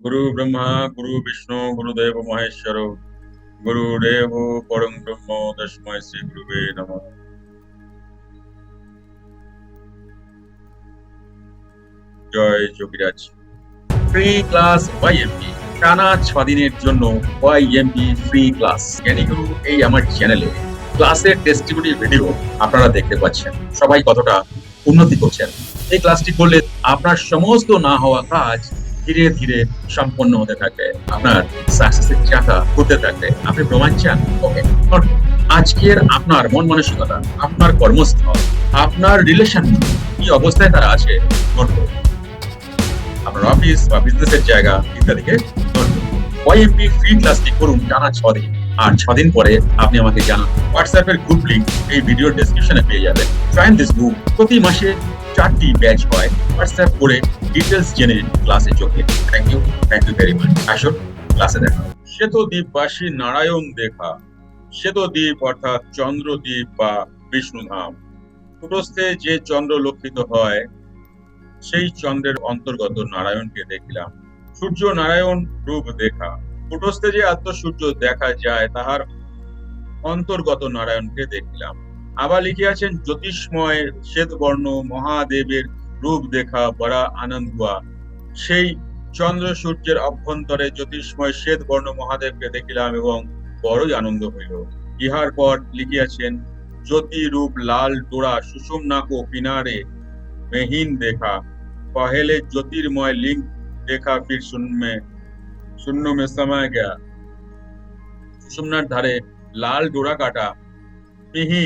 গুরু ব্রহ্মা গুরু বিষ্ণু গুরুদেব মহেশ্বর গুরুদেব পরম ব্রহ্ম তস্মৈ শ্রী গুরুবে নমঃ জয় যোগীরাজ ফ্রি ক্লাস ওয়াইএমপি টানা ছ দিনের জন্য ওয়াইএমপি ফ্রি ক্লাস জ্ঞানীগুরু এই আমার চ্যানেলে ক্লাসের টেস্টিমনি ভিডিও আপনারা দেখতে পাচ্ছেন। সবাই কতটা উন্নতি করছেন। এই ক্লাসটি করলে আপনার সমস্ত না হওয়া কাজ ধীরে ধীরে সম্পন্ন হতে থাকবে আপনার সাকসেসের চাকা ঘুরতে থাকবে আপনি প্রমাণ চান? ওকে আজকের আপনার মন মানসিকতা, আপনার কর্মস্থল, আপনার রিলেশন কি অবস্থায় তারা আছে আপনার অফিস বা বিজনেসের জায়গা ইত্যাদিকে ওয়াইএমপি ফ্রি ক্লাসটি করুন টানা ছ দিন। আর ছ দিন পরে আপনি আমাকে জানান। হোয়াটসঅ্যাপের গ্রুপ লিংক এই ভিডিও ডেসক্রিপশনে পেয়ে যাবেন। প্রতি মাসে চারটি ব্যাচ হয়। হোয়াটসঅ্যাপ করে ডিটেলস জেনে ক্লাসে দিন thank you thank you very much আসুন ক্লাসে দেখা শ্বেতদ্বীপবাসী নারায়ণ দেখা। সে তো দ্বীপ অর্থাৎ চন্দ্রদ্বীপ বা বিষ্ণুধাম। কুটস্থে যে চন্দ্র লক্ষিত হয়, সেই চন্দ্রের অন্তর্গত নারায়ণকে দেখিলাম। সূর্য নারায়ণ রূপ দেখা। কুটস্থে যে আত্মসূর্য দেখা যায়, তাহার অন্তর্গত নারায়ণকে দেখিলাম। আবার লিখিয়াছেন জ্যোতিষময় শ্বেতবর্ণ মহাদেবের রূপ দেখা বড়া আনন্দ হুয়া। সেই চন্দ্র সূর্যের অভ্যন্তরে জ্যোতিষময় শ্বেত বর্ণ মহাদেবকে দেখিলাম এবং বড়ই আনন্দ হইল ইহার পর লিখিয়াছেন জ্যোতি রূপ লাল ডোরা সুষুম্নাক ও কিনারে মেহিন দেখা पहले ज्योतिर्मय लिंग देखा फिर शून्य में শূন্য में समय गया সুষুম্নার ধারে লাল ডোরা কাটা মিহি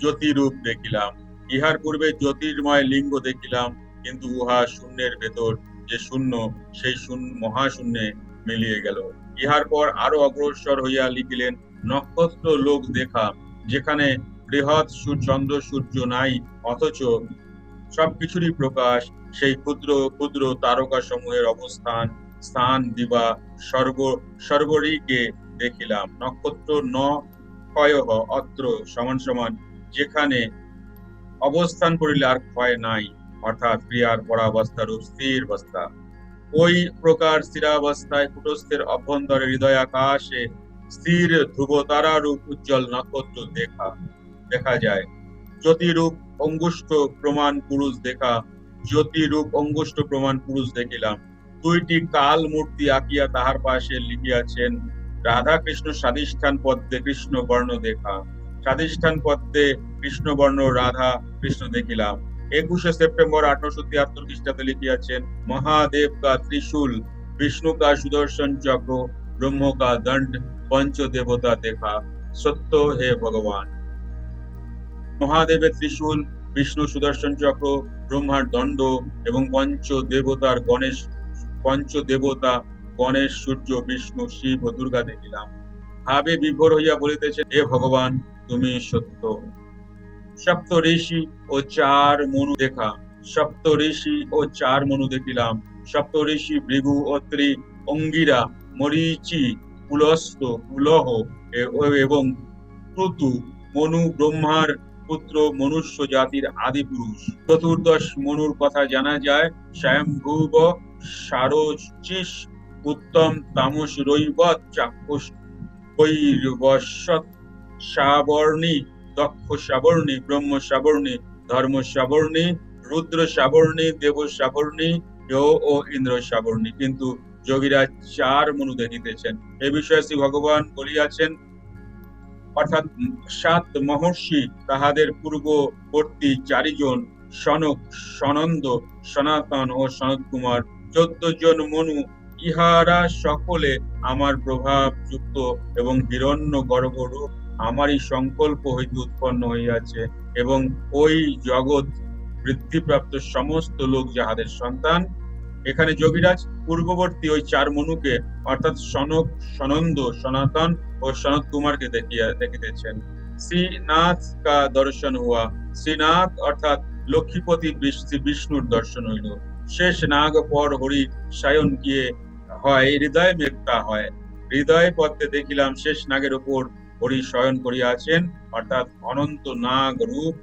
জ্যোতিরূপ দেখিলাম। ইহার পূর্বে জ্যোতির্ময় লিঙ্গ দেখিলাম, কিন্তু উহা শূন্যের ভেতর যে শূন্য, সেই শূন্য, মহাশূন্যে মিলিয়ে গেল। ইহার পর আরও অগ্রসর হইয়া লিখিলেন, নক্ষত্র লোক দেখা, যেখানে বৃহৎ চন্দ্র, সূর্য নাই, অথচ সবকিছুরই প্রকাশ, সেই ক্ষুদ্র ক্ষুদ্র তারকা সমূহের অবস্থান, স্থান, দিবা, সর্ব, সর্বরীকে দেখিলাম। নক্ষত্র ন ক্ষয় অত্র সমান সমান যেখানে অবস্থান করিলে আর ক্ষয় নাই, অর্থাৎ ক্রিয়ার পরাবস্থা রূপ স্থির অবস্থা। ওই প্রকার স্থিরাবস্থায় কুটস্থের অভ্যন্তরে হৃদয় আকাশে স্থির ধ্রুব তারা রূপ উজ্জ্বল নক্ষত্র দেখা দেখা যায়। জ্যোতিরূপ অঙ্গুষ্ঠ প্রমাণ পুরুষ দেখা, জ্যোতিরূপ অঙ্গুষ্ঠ প্রমাণ পুরুষ দেখিলাম। দুইটি কাল মূর্তি আঁকিয়া তাহার পাশে লিখিয়াছেন রাধা কৃষ্ণ স্বাধিষ্ঠান পদ্মে কৃষ্ণ বর্ণ দেখা। স্বাধিষ্ঠান পদ্মে কৃষ্ণ, বর্ণ, রাধা, কৃষ্ণ দেখিলাম। একুশে সেপ্টেম্বর আঠারোশো তিয়াত্তর খ্রিস্টাব্দে লিখিয়াছেন, মহাদেব কা ত্রিশূল, বিষ্ণু কা সুদর্শন চক্র, ব্রহ্ম কা দণ্ড, পঞ্চ দেবতা দেখা, সত্য হে ভগবান। মহাদেবের ত্রিশূল, বিষ্ণু সুদর্শন চক্র, ব্রহ্মার দণ্ড এবং পঞ্চ দেবতার গণেশ, পঞ্চ দেবতা, গণেশ, সূর্য, বিষ্ণু, শিব ও দুর্গা দেখিলাম। ভাবে বিভোর হইয়া বলিতেছে হে ভগবান তুমি সত্য। সপ্ত ঋষি ও চার মনু দেখা। সপ্ত ঋষি ও চার মনু দেখিলাম। সপ্ত ঋষি ভৃগু অত্রি অঙ্গিরা মরিচি পুলস্ত পুলহ এবং ক্রতু মনু ব্রহ্মার পুত্র মনুষ্য জাতির আদি পুরুষ। চতুর্দশ মনুর কথা জানা যায় স্বয়ংভুব সারচিস উত্তম তামস রৈবত চাক্ষুষ কৈবসৎ সাবর্ণী, দক্ষ সাবর্ণী, ব্রহ্ম সাবর্ণী, ধর্ম সাবর্ণী, রুদ্র সাবর্ণী, দেব সাবর্ণী, ও ও, ইন্দ্র সাবর্ণী। কিন্তু যোগীরা চার মনু দেখিতেছেন এ বিষয়ে শ্রী ভগবান বলিয়াছেন, অর্থাৎ সাত মহর্ষি তাহাদের পূর্ববর্তী চারিজন সনক, সনন্দ, সনাতন ও সনত কুমার চোদ্দ জন মনু, ইহারা সকলে আমার প্রভাব যুক্ত এবং হিরণ্য গর্ভরূপ আমারই সংকল্প হইতে উৎপন্ন হইয়াছে এবং ওই জগৎ বৃদ্ধিপ্রাপ্ত সমস্ত লোক যাহাদের সন্তান, এখানে যোগীরাজ, পূর্ববর্তী ওই চার মনুকে অর্থাৎ সনক, সনন্দ, সনাতন ও সনত কুমারকে দেখিয়া, দেখিতেছেন। শ্রীনাথ কা দর্শন হুয়া। শ্রীনাথ অর্থাৎ লক্ষ্মীপতি শ্রী বিষ্ণুর দর্শন হইল। শেষ নাগ পর হরি সায়ন গিয়ে হয়, হৃদয় মেঘতা হয়। হৃদয় পথে দেখিলাম শেষ নাগের উপর হরি শয়ন করিয়াছেন, অর্থাৎ অনন্ত নাগ রূপ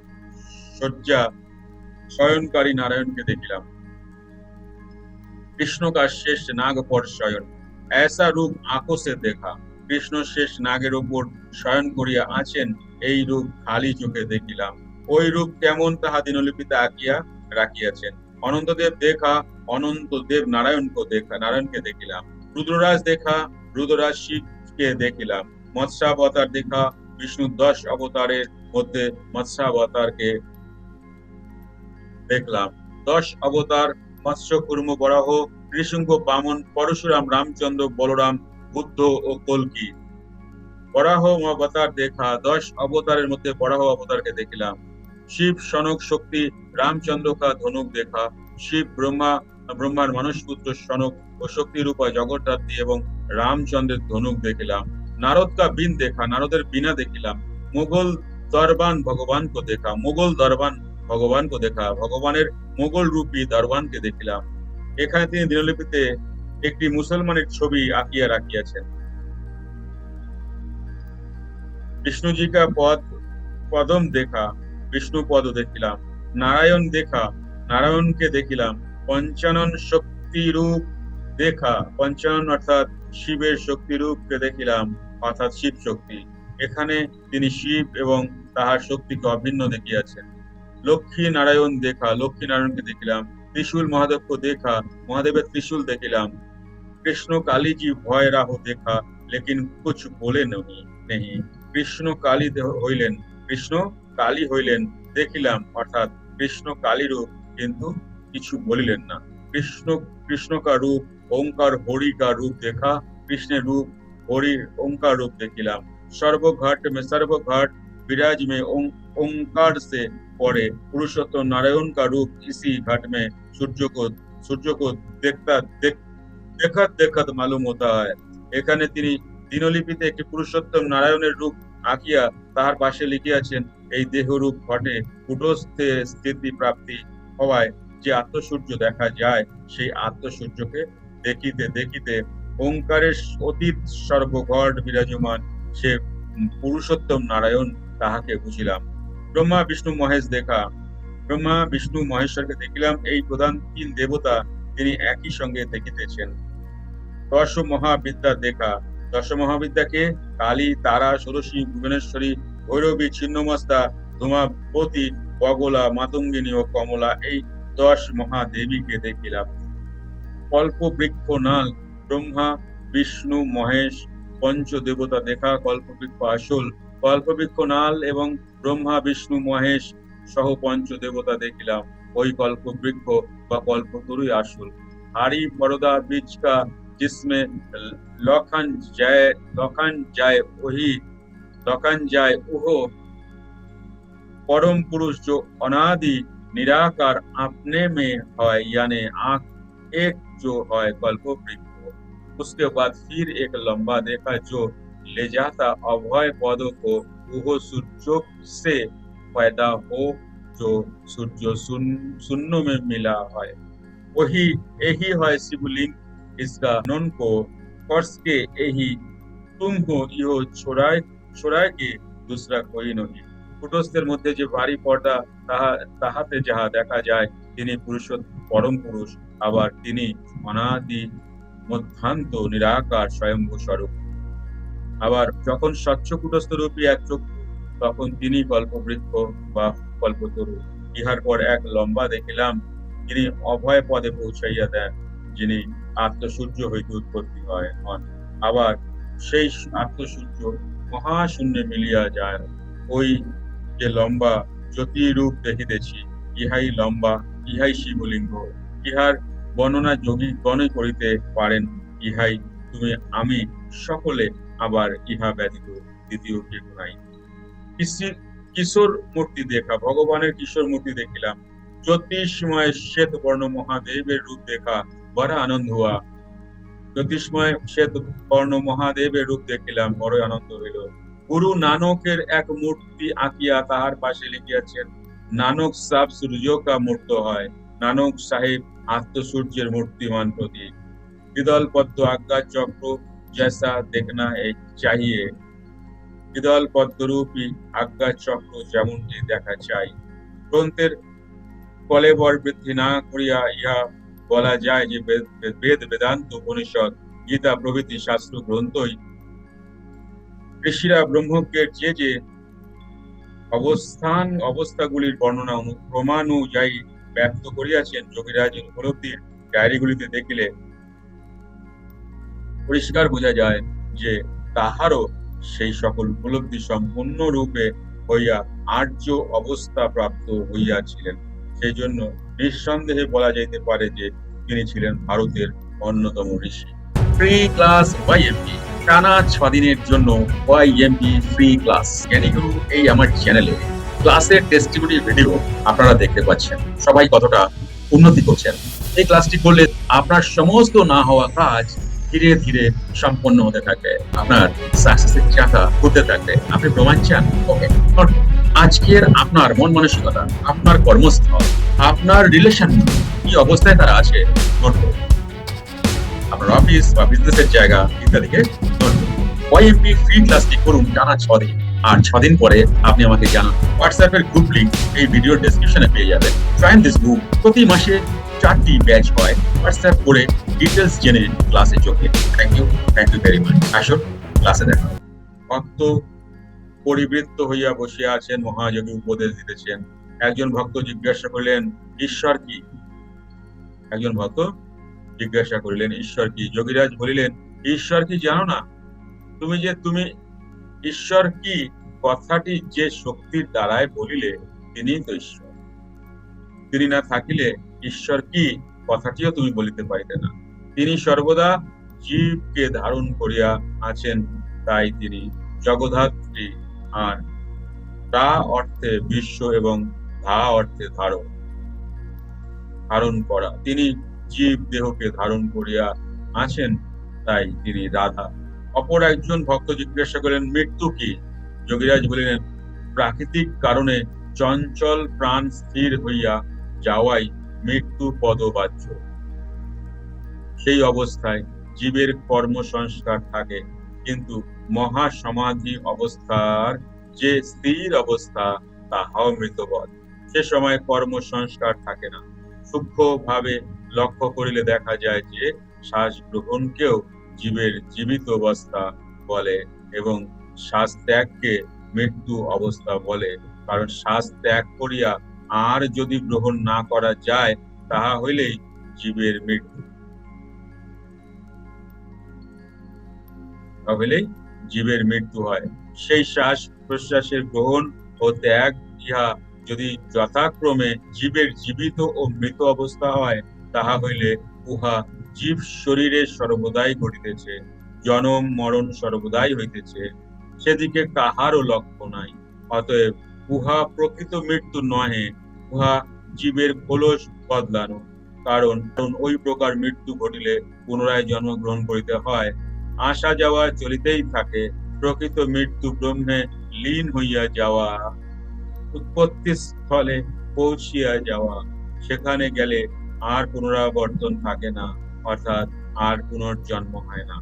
শয্যা শয়নকারী নারায়ণকে দেখিলাম। কৃষ্ণ কা শেষ নাগ পর শয়ন ऐसा রূপ আঁকো দেখা। কৃষ্ণ শেষ নাগের উপর শয়ন করিয়া আছেন, এই রূপ খালি চোখে দেখিলাম। ওই রূপ কেমন তাহা দিনলিপিতে আঁকিয়া রাখিয়াছেন। অনন্তদেব দেখা অনন্তদেব নারায়ণকে দেখা, নারায়ণকে দেখিলাম। রুদ্ররাজ দেখা রুদ্ররাজ শিবকে দেখিলাম। মৎস্যাবতার দেখা, বিষ্ণু দশ অবতারের মধ্যে মৎস্যাবতারকে দেখলাম। দশ অবতার, মৎস্য কুর্ম বরাহ, নৃসিংহ, বামন, পরশুরাম, রামচন্দ্র, বলরাম, বুদ্ধ ও কলকি। বরাহ অবতার দেখা, দশ অবতারের মধ্যে বরাহ অবতারকে দেখিলাম। শিব, সনক, শক্তি, রামচন্দ্র কা ধনুক দেখা, শিব, ব্রহ্মা, ব্রহ্মার মানুষপুত্র সনক ও শক্তি রূপা জগদ্ধাত্রী এবং রামচন্দ্রের ধনুক দেখিলাম। নারদ কা বিন দেখা, নারদের বিনা দেখিলাম। মুঘল দরবান ভগবান কো দেখা, মুঘল দরবান ভগবান কো দেখা, ভগবানের মুঘল রূপী দরবানকে দেখিলাম। এখানে তিনি দিনলিপিতে একটি মুসলমানের ছবি আঁকিয়া রাখিয়াছেন। বিষ্ণুজি কা পদ, পদম দেখা, বিষ্ণু পদ দেখিলাম। নারায়ণ দেখা নারায়ণকে দেখিলাম। পঞ্চানন শক্তি রূপ দেখা, পঞ্চানন অর্থাৎ শিবের শক্তি রূপকে দেখিলাম। অর্থাৎ শিব শক্তি। এখানে তিনি শিব এবং তাহার শক্তিকে অভিন্ন দেখিয়াছেন। লক্ষ্মী নারায়ণ দেখা, লক্ষ্মী নারায়ণকে দেখিলাম, ত্রিশূল মহাদেবকে দেখা, মহাদেবের ত্রিশূল দেখিলাম। কৃষ্ণ কালী जी ভয় রাহু দেখা, লেকিন কুছ বলে নহি, নেহি। কৃষ্ণ কালী হইলেন, কৃষ্ণ কালী হইলেন, দেখিলাম, অর্থাৎ কৃষ্ণ কালী রূপ কিন্তু কিছু বলিলেন না। কৃষ্ণ কৃষ্ণ কা রূপ ওঙ্কার হরি কা রূপ দেখা, কৃষ্ণের রূপ হরির ओंकार रूप দেখিলাম সর্বঘাট में सर्वघाट विराज में ओं- ओंकार से पड़े पुरुषोत्तम नारायण का रूप इसी घाट में सूर्य को सूर्य को देखता देख দেখাত দেখাত মালুম হতা হয় এখানে তিনি দিনলিপিতে একটি পুরুষোত্তম নারায়ণের রূপ আঁকিয়া তাহার পাশে লিখিয়াছেন এই দেহরূপ ঘটে কুটস্থে স্থিতি প্রাপ্তি হওয়ায় যে আত্মসূর্য দেখা যায় সেই আত্মসূর্যকে দেখিতে দেখিতে ওঙ্কারের অতীত সর্বঘট বিরাজমান সে পুরুষোত্তম নারায়ণ তাহাকে বুঝিলাম। ব্রহ্মা, বিষ্ণু, মহেশ দেখা। ব্রহ্মা, বিষ্ণু, মহেশ্বরকে দেখিলাম, এই প্রধান তিন দেবতা তিনি একই সঙ্গে দেখিতেছেন। দশ মহাবিদ্যা দেখা। দশ মহাবিদ্যাকে কালী, তারা, ষোড়শী, ভুবনেশ্বরী, ভৈরবী, ছিন্নমস্তা, ধূমাবতী, বগলা, মাতঙ্গিনী ও কমলা এই দশ মহাদেবীকে দেখিলাম। অল্প বৃক্ষ নাল ব্রহ্মা বিষ্ণু মহেশ পঞ্চ দেবতা দেখা কল্পবৃক্ষ আসল কল্পবৃক্ষ নাল এবং ব্রহ্মা বিষ্ণু মহেশ সহ পঞ্চ দেবতা দেখিলাম ওই কল্পবৃক্ষ বা কল্পতরুই আসল হাড়ি বরদা बीच का जिसमें लखन जाए लखन जाए वही लखन जाए ওহ परम पुरुष जो अनादि निराकार अपने में है यानी आंख एक जो है कल्प वृक्ष उसके बाद फिर एक लंबा देखा जो ले जाता अभय पदों को वो सूर्य से पैदा हो जो सूर्य शून्य शून्य में मिला है वही यही है शिवलिंग इसका नन को कर्ष के यही तुम हो यो छोड़ाए छोड़ाए के दूसरा कोई नहीं কুটস্থের মধ্যে যে ভারী পর্দা তাহা তাহাতে যাহা দেখা যায় তিনি পুরুষ পরম পুরুষ আবার তিনি অনাদি মধ্যান্ত নিরাকার স্বয়ম্ভু স্বরূপ আবার যখন স্বচ্ছ কুটস্থ রূপী এক চক্ষু, তখন তিনি কল্পবৃক্ষ বা কল্পতরু। ইহার পর এক লম্বা দেখিলাম, যিনি অভয় পদে পৌঁছাইয়া দেন, যিনি আত্মসূর্য হইতে উৎপত্তি হয় হন। আবার সেই আত্মসূর্য মহাশূন্যে মিলিয়া যায়। ওই যে লম্বা জ্যোতি রূপ দেখিতেছি, ইহাই লম্বা, ইহাই শিবলিঙ্গ। ইহার বর্ণনা যোগী গণে করিতে পারেন, ইহাই তুমি, আমি সকলে আবার ইহা ব্যতীত দ্বিতীয় কেউ নাই। কিশোর মূর্তি দেখা, ভগবানের কিশোর মূর্তি দেখিলাম। জ্যোতিষময় শ্বেত বর্ণ মহাদেবের রূপ দেখা, বড় আনন্দ হওয়া। জ্যোতিষময় শ্বেত বর্ণ মহাদেবের রূপ দেখিলাম বড় আনন্দ হইল। গুরু নানকের এক মূর্তি আঁকিয়া তাহার পাশে লিখিয়াছেন, নানক সাব সূর্য কা মূর্ত হয়, নানক সাহেব আত্মসূর্যের মূর্তিমান প্রতীক। বিদলপদ্ম আজ্ঞা চক্র জেসা দেখনা এ চাহিয়ে। বিদল পদ্মরূপী আজ্ঞা চক্র যেমনটি দেখা চাই, গ্রন্থের ফলে বর বৃদ্ধি না করিয়া ইহা বলা যায় যে বেদ বেদান্ত উপনিষদ, গীতা প্রভৃতি শাস্ত্র গ্রন্থই। ঋষিরা ব্রহ্মজ্ঞের যে যে অবস্থান, অবস্থাগুলির বর্ণনা প্রমাণ অনুযায়ী ব্যক্ত করিয়াছেন যোগীরাজের উপলব্ধির ডায়েরিগুলিতে দেখিলে পরিষ্কার বোঝা যায় যে তাহারও সেই সকল উপলব্ধি সম্পূর্ণ রূপে হইয়া আর্য অবস্থা প্রাপ্ত হইয়াছিলেন। সেই জন্য নিঃসন্দেহে বলা যাইতে পারে যে তিনি ছিলেন ভারতের অন্যতম ঋষি। ফ্রি ক্লাস ওয়াইএমপি টানা ছ দিনের জন্য ওয়াইএমপি ফ্রি ক্লাস জ্ঞানীগুরু, এই আমার চ্যানেলে ক্লাসের টেস্টিমনি ভিডিও আপনারা দেখতে পাচ্ছেন। সবাই কতটা উন্নতি করছেন। এই ক্লাসটি করলে আপনার সমস্ত না হওয়া কাজ ধীরে ধীরে সম্পন্ন হতে থাকবে আপনার সাকসেসের চাকা ঘুরতে থাকবে আপনি প্রমাণ চান? ওকে আজকের আপনার মন মানসিকতা, আপনার কর্মস্থল, আপনার রিলেশন কি অবস্থায় তারা আছে আপনার অফিস বা বিজনেসের জায়গা ইত্যাদিকে ওয়াইএমপি ফ্রি ক্লাসটি করুন টানা ছ দিন আর ছদিন পরে আপনি আমাকে জানান। হোয়াটসঅ্যাপের গ্রুপ লিংক এই ভিডিও ডেসক্রিপশনে পেয়ে যাবেন। জয়েন দিস গ্রুপ প্রতি মাসে চারটি ব্যাচ হয়। হোয়াটসঅ্যাপ করে ডিটেলস জেনে ক্লাসে দিন thank you thank you very much আসুন ক্লাসে দেখা ভক্ত পরিবৃত্ত হইয়া বসিয়া আছেন, মহাযোগী উপদেশ দিতেছেন। একজন ভক্ত জিজ্ঞাসা করলেন, ঈশ্বর কি? একজন ভক্ত জিজ্ঞাসা করিলেন, ঈশ্বর কি? যোগীরাজ বলিলেন, ঈশ্বর কি জানো না? তুমি যে, তুমি ঈশ্বর কি কথাটি যে শক্তির দ্বারায় বলিলে তিনি তো ঈশ্বর? তিনি না থাকিলে ঈশ্বর কি কথাটিও তুমি বলিতে পারিতে না। তিনি সর্বদা জীবকে ধারণ করিয়া আছেন, তাই তিনি জগধাত্রী আর তা অর্থে বিশ্ব এবং ধা অর্থে ধারণ ধারণ করা। তিনি জীব দেহকে ধারণ করিয়া আছেন, তাই তিনি রাধা। অপর একজন ভক্ত জিজ্ঞাসা করলেন, মৃত্যু কি? যোগীরাজ বলিলেন, প্রাকৃতিক কারণে চঞ্চল প্রাণ স্থির হইয়া যাওয়াই মৃত্যু পদবাচ্য। সেই অবস্থায় জীবের কর্ম সংস্কার থাকে, কিন্তু মহা সমাধি অবস্থার যে স্থির অবস্থা, তাহাও মৃতবধ। সে সময় কর্ম সংস্কার থাকে না। সূক্ষ্ম ভাবে লক্ষ্য করিলে দেখা যায় যে শ্বাস গ্রহণকেও জীবের জীবিত অবস্থা বলে এবং শ্বাস ত্যাগকে মৃত্যু অবস্থা বলে। কারণ শ্বাস ত্যাগ করিয়া আর যদি গ্রহণ না করা যায়, তাহা হইলেই জীবের মৃত্যু। হইলেই জীবের মৃত্যু হয়। সেই শ্বাস প্রশ্বাসের গ্রহণ ও ত্যাগ ইহা যদি যথাক্রমে জীবের জীবিত ও মৃত অবস্থা হয়, তাহা হইলে উহা জীব শরীরে সর্বদাই ঘটিতেছে, জনম মরণ সর্বদাই হইতেছে, সেদিকে কাহারও লক্ষ্য নাই। অতএব উহা প্রকৃত মৃত্যু নহে, উহা জীবের খোলস বদলানো। কারণ ওই প্রকার মৃত্যু ঘটিলে পুনরায় জন্মগ্রহণ করিতে হয়। আসা যাওয়া চলিতেই থাকে, প্রকৃত মৃত্যু ব্রহ্মে লীন হইয়া যাওয়া। উৎপত্তি স্থলে পৌঁছিয়া যাওয়া, সেখানে গেলে আর পুনরাবর্তন থাকে না। অর্থাৎ আর পুনর্জন্ম হয় না।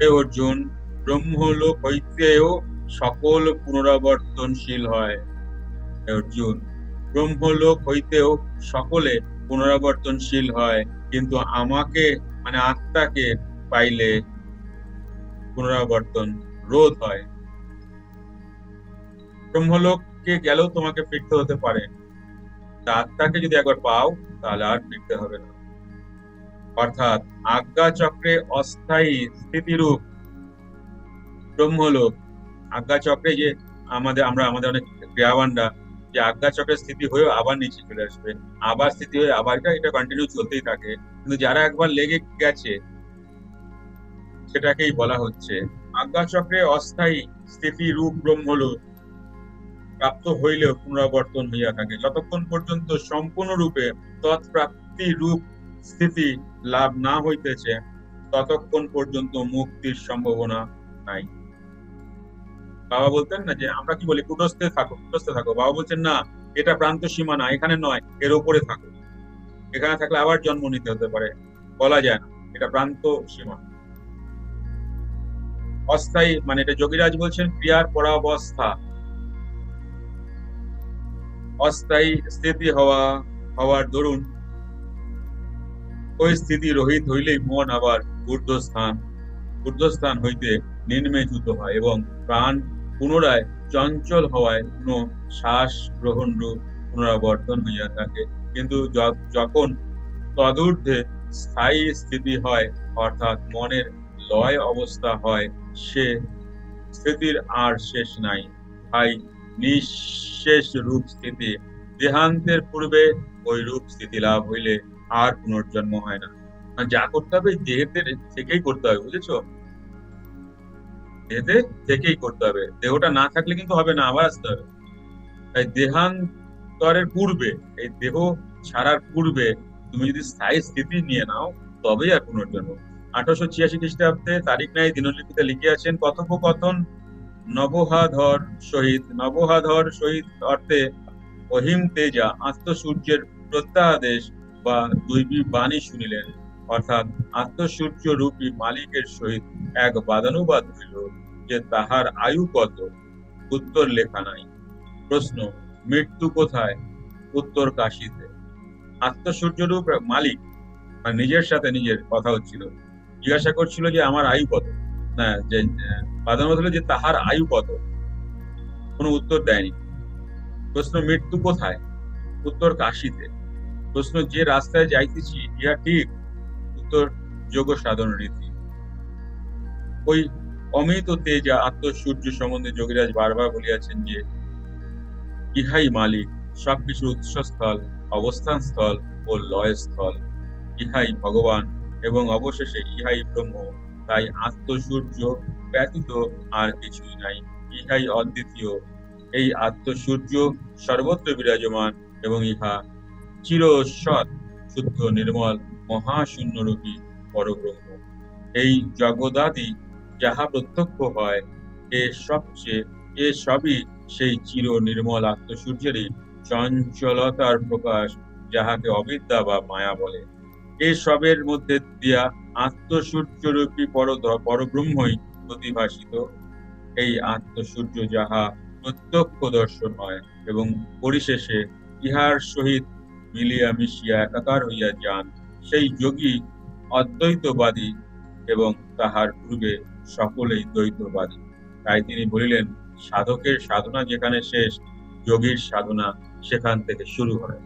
হে অর্জুন, ব্রহ্মলোক হইতেও সকল পুনরাবর্তনশীল হয়। হে অর্জুন, ব্রহ্মলোক হইতেও সকলে পুনরাবর্তনশীল হয়, কিন্তু আমাকে মানে আত্মাকে পাইলে পুনরাবর্তন রোধ হয়। ব্রহ্মলোককে গেলেও তোমাকে ফিরতে হতে পারে। আত্মাকে যদি একবার পাও, তাহলে আর ফিরতে হবে না। অর্থাৎ আজ্ঞা চক্রে অস্থায়ী স্থিতিরূপ ব্রহ্মলোক। আজ্ঞা চক্রে যে আমাদের, আমরা আমাদের অনেক ক্রিয়াবানরা, যে আজ্ঞা চক্রের স্থিতি হয়েও আবার নিচে চলে আসবে, আবার স্থিতি হয়ে আবার এটা কন্টিনিউ চলতেই থাকে। কিন্তু যারা একবার লেগে গেছে, সেটাকেই বলা হচ্ছে আজ্ঞা চক্রে অস্থায়ী স্থিতি রূপ ব্রহ্মলোক প্রাপ্ত হইলেও পুনরাবর্তন হইয়া থাকে। যতক্ষণ পর্যন্ত সম্পূর্ণরূপে তৎপ্রাপ্তি রূপ স্থিতি লাভ না হইতেছে, ততক্ষণ পর্যন্ত মুক্তির সম্ভাবনা নাই। বাবা বলতেন না যে, আমরা কি বলি, কুটস্থে থাকো কুটস্থে থাকো। বাবা বলছেন, না, এটা প্রান্ত সীমা না, এখানে নয়, এর উপরে থাকো। এখানে থাকলে আবার জন্ম নিতে হতে পারে। বলা যায় না, এটা প্রান্ত সীমা। অস্থায়ী মানে এটা যোগীরাজ বলছেন, ক্রিয়ার পরাবস্থা। অস্থায়ী স্থিতি হওয়া, হওয়ার দরুন ওই স্থিতি রহিত হইলেই মন আবার ঊর্ধ্বস্থান ঊর্ধ্বস্থান হইতে নিম্নেচ্যুত হয় এবং প্রাণ পুনরায় চঞ্চল হওয়ায় কোনো শ্বাস গ্রহণ রূপ পুনরাবর্তন হইয়া থাকে। কিন্তু যখন তদূর্ধ্বে স্থায়ী স্থিতি হয়, অর্থাৎ মনের লয় অবস্থা হয়, সে স্থিতির আর শেষ নাই। তাই নিঃশেষ রূপ স্থিতি, দেহান্তের পূর্বে ওই রূপ স্থিতি লাভ হইলে আর পুনর্জন্ম হয় না। যা করতে হবে দেহেতে থেকেই করতে হবে, বুঝেছ? দেহেতে থেকেই করতে হবে। দেহটা না থাকলে কিন্তু হবে না, আবার আসতে হবে। তাই দেহান্তরের পূর্বে, এই দেহ ছাড়ার পূর্বে তুমি যদি স্থায়ী স্থিতি নিয়ে নাও, তবেই আর পুনর্জন্ম। আঠারোশো ছিয়াশি খ্রিস্টাব্দে তারিখ নাই, দিনলিপিতে লিখে আছেন কথোপকথন নবহাধর সহিত নবহাধর সহিত অর্থে অহিম তেজা আত্মসূর্যের প্রত্যাদেশ বা দৈবী বাণী শুনিলেন। অর্থাৎ আত্মসূর্য রূপী মালিকের সহিত এক বাদানুবাদ হইল যে তাহার আয়ু কত? উত্তর লেখা নাই। প্রশ্ন, মৃত্যু কোথায়? উত্তর কাশীতে। আত্মসূর্যরূপ মালিক? নিজের সাথে নিজের কথা হচ্ছিল। জিজ্ঞাসা করছিল যে আমার আয়ু কত? না, যে যে তাহার আয়ু কত? কোনো উত্তর দেয়নি। প্রশ্ন, মৃত্যু কোথায়? উত্তর কাশীতে। প্রশ্ন, যে রাস্তায় যাইতেছি, ইহা ঠিক? উত্তর, যোগ সাধন রীতি। ওই অমিত তেজা আত্মসূর্য সম্বন্ধে যোগীরাজ বারবার বলিয়াছেন যে, ইহাই মালিক, সবকিছুর উৎসস্থল অবস্থান স্থল ও লয় স্থল ইহাই ভগবান এবং অবশেষে ইহাই ব্রহ্ম। তাই আত্মসূর্য ব্যতীত আর কিছুই নাই। ইহাই অদ্বিতীয়। এই আত্মসূর্য সর্বত্র বিরাজমান এবং ইহা শুদ্ধ, নির্মল মহাশূন্যরূপী পরব্রহ্ম। এই জগদাদি যাহা প্রত্যক্ষ হয়, এ সবচেয়ে, এ সবই সেই চির নির্মল আত্মসূর্যেরই চঞ্চলতার প্রকাশ, যাহাকে অবিদ্যা বা মায়া বলে। এই সবের মধ্যে দিয়া আত্মসূর্যরূপী পর পরব্রহ্মই প্রতিভাসিত। এই আত্মসূর্য যাহা প্রত্যক্ষ দর্শন হয় এবং পরিশেষে ইহার সহিত মিলিয়া মিশিয়া একাকার হইয়া যান। সেই যোগী অদ্বৈতবাদী এবং তাহার পূর্বে সকলেই দ্বৈতবাদী। তাই তিনি বলিলেন, সাধকের সাধনা যেখানে শেষ, যোগীর সাধনা সেখান থেকে শুরু হয়।